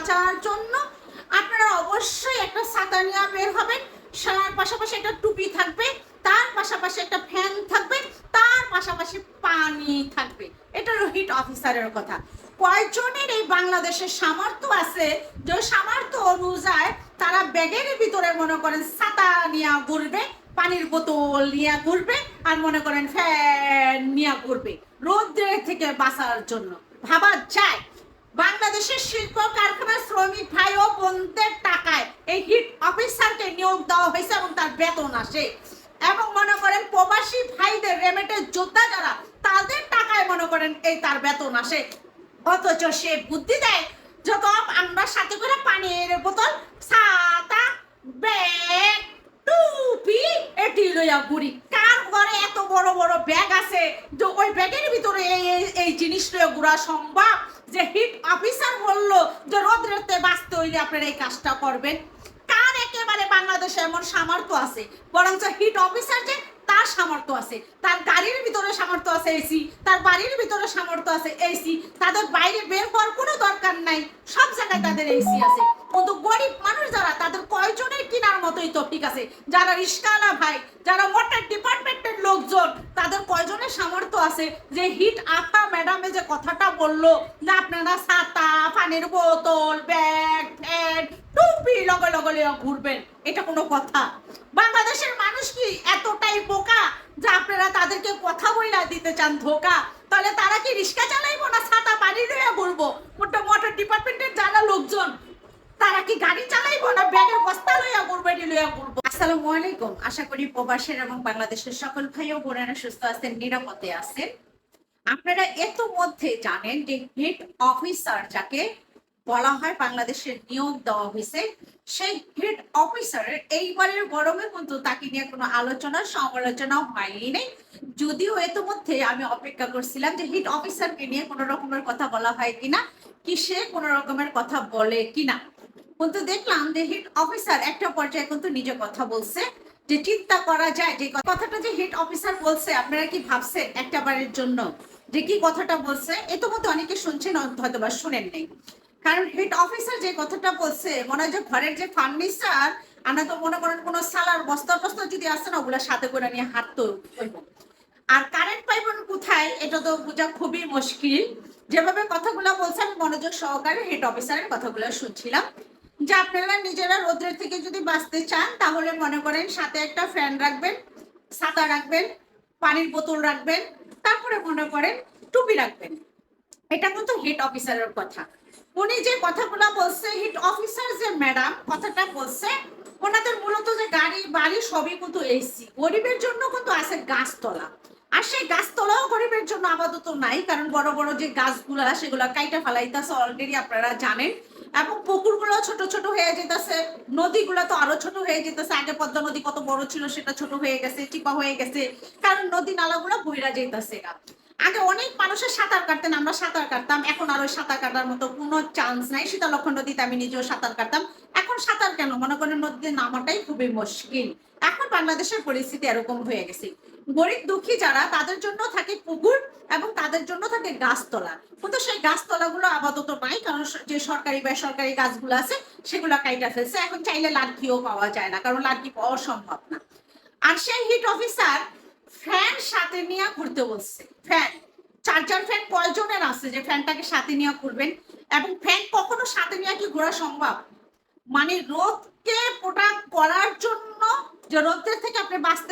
বাঁচার জন্য আপনারা অবশ্যই একটা ছাতা নিয়ে বের হবেন। তার পাশাপাশি একটা টুপি থাকবে, তার পাশাপাশি একটা ফ্যান থাকবে, তার পাশাপাশি পানি থাকবে। এটা হিট অফিসারের কথা। কয়জনের এই বাংলাদেশের সামর্থ্য আছে? যে সামর্থ্য অনুযায়ী তারা ব্যাগের ভিতরে মনে করেন ছাতা নিয়ে ঘুরবে, পানির বোতল নিয়ে ঘুরবে, আর মনে করেন ফ্যান নিয়ে ঘুরবে। রোদ্রের থেকে বাঁচার জন্য। ভাবা যায় বাংলাদেশের শিল্প, কারখানা, শ্রমিক ভাই ও বোনদের টাকায় এই হিট অফিসারকে নিয়োগ দেওয়া হয়েছে এবং তার বেতন আসে। এবং মনে করেন প্রবাসী ভাইদের রেমেটের যোদ্ধা যারা, তাদের টাকায় মনে করেন এই তার বেতন আসে। অথচ সে বুদ্ধি দেয় যত আমরা সাথে করে পানির বোতল ছাতা ব্যাগ, টুপি, এটি লইয়া ঘুরি। কার ঘরে এত বড় বড় ব্যাগ আছে? যে ওই ব্যাগের ভিতরে এই, এই- এই জিনিস লইয়া ঘুরা সম্ভব? যে হিট অফিসার বলল যে রোদ্রেতে বাঁচতে হইলে আপনারা এই কাজটা করবেন। কার একেবারে বাংলাদেশে এমন সামর্থ্য আছে? বরঞ্চ হিট অফিসার যে তার সামর্থ্য আছে। তার গাড়ির ভিতরে সামর্থ্য আছে এসি, তার বাড়ির ভিতরে সামর্থ্য আছে এসি, তাদের বাইরে বের হওয়ার কোনো দরকার নাই। সব জায়গায় তাদের এসি আছে। কিন্তু গরিব মানুষ যারা তাদের কয়জনের কিনার মতোই তো ঠিক আছে। যারা রিস্কালা ভাই, যারা ওয়াটার ডিপার্টমেন্টের লোকজন, তাদের কয়জনের সামর্থ্য আছে যে হিট আপা ম্যাডামে যে কথাটা বলল যে আপনারা ছাতা, পানির বোতল ব্যাগ ফ্যান টুপি লগে লগে লইয়া ঘুরবেন, এটা কোনো কথা। বাংলাদেশের মানুষ কি এতটাই বোকা যে আপনারা তাদেরকে কথা বইলা দিতে চান ধোকা? তাহলে তারা কি রিক্সা চালাইবো না ছাতা, পানি লইয়া ঘুরবো? মোটা মোটর ডিপার্টমেন্টের যারা লোকজন, তারা কি গাড়ি চালাইবো না ব্যাগের বস্তা আশা করি প্রবাসের এবং বাংলাদেশের সকল ভাই ও বোনেরা সুস্থ আছেন, নিরাপদে আছেন। আপনারা এত মধ্যে জানেন যে অফিসার যাকে বলা হয়, বাংলাদেশের নিয়োগ দেওয়া হয়েছে, সেই এইবারের গরমে কিন্তু তাকে নিয়ে কোনো আলোচনা, সমালোচনা হয়নি। যদিও এত মধ্যে আমি অপেক্ষা করছিলাম যে হিট অফিসারকে নিয়ে কোনো রকমের কথা বলা হয় কিনা, কি সে কোনো রকমের কথা বলে কিনা। কিন্তু দেখলাম যে হিট অফিসার একটা পর্যায়ে কিন্তু নিজে কথা বলছে, যে চিন্তা করা যায় যে কথাটা যে হিট অফিসার বলছে, আপনারা কি ভাবছেন একটা বারের জন্য? যে কি কথাটা বলছে? এ তো মতো অনেকে শুনছেন হয়তো বা শুনেন নেই। কারণ হেড অফিসার যে কথাটা বলছে, মনে হয় যে ঘরের যে ফার্নিচার আমরা তো মনে করেন কোনো সালার বস্তা বস্তা যদি আসে না, ওগুলা সাথে করে নিয়ে হাঁটতে হইব। আর কারেন্ট পাইবেন কোথায়, এটা তো বোঝা খুবই মুশকিল। যেভাবে কথাগুলো বলছে, আমি মনোযোগ সহকারে হেড অফিসারের কথাগুলো শুনছিলাম। যে আপনারা নিজেরা রোদ্রের থেকে যদি বাঁচতে চান, তাহলে মনে করেন সাথে একটা ফ্যান রাখবেন, ছাতা রাখবেন, পানির বোতল রাখবেন, তারপরে মনে করেন টুপি রাখবেন। এটা কিন্তু হেড অফিসারের কথা। উনি যে কথাগুলো বলছে হেড অফিসার যে ম্যাডাম কথাটা বলছে, ওনাদের মূলত যে গাড়ি, বাড়ি সবই কিন্তু এসি গরিবের জন্য কিন্তু আছে গাছতলা। আর সেই গাছতলাও গরিবের জন্য আপাতত নাই, কারণ বড় বড় যে গাছগুলা, সেগুলো কাইটা ফেলাইতেছে অলরেডি আপনারা জানেন। এবং পুকুরগুলো ছোট ছোট হয়ে যেতেছে, নদীগুলো তো আরও ছোট হয়ে যেতেছে। আগে পদ্মা নদী কত বড় ছিল, সেটা ছোট হয়ে গেছে চিপা হয়ে গেছে। কারণ নদী নালাগুলো বইরা যেতেছে আগে অনেক মানুষের সাঁতার কাটতেন, আমরা সাঁতার কাটতাম। এখন আর ওই সাঁতার কাটার মতো কোনো চান্স নাই। শীতলক্ষ্য নদীতে আমি নিজেও সাঁতার কাটতাম। এখন সাঁতার কেন? মনে করেন নদীতে নামাটাই খুবই মুশকিল। এখন বাংলাদেশের পরিস্থিতি এরকম হয়ে গেছে। গরিব দুঃখী যারা, তাদের জন্য থাকে পুকুর এবং তাদের জন্য থাকে গাছতলা। কিন্তু সেই গাছতলাগুলো আপাতত নাই, কারণ যে সরকারি বেসরকারি গাছগুলো আছে, সেগুলো কাইটা ফেলছে। এখন চাইলে লাঠকিও পাওয়া যায় না, কারণ লাঠকি পাওয়া সম্ভব না। আর সেই হিট অফিসার ফ্যান সাথে নিয়ে ঘুরতে বলছে ফ্যান চার্জার ফ্যান কয়জনের আছে যে ফ্যানটাকে সাথে নিয়ে ঘুরবেন? এবং ফ্যান কখনো সাথে নিয়ে কি ঘোরা সম্ভব? মানে রোদকে প্রোটেক্ট করার জন্য যে রোদের থেকে আপনি বাঁচতে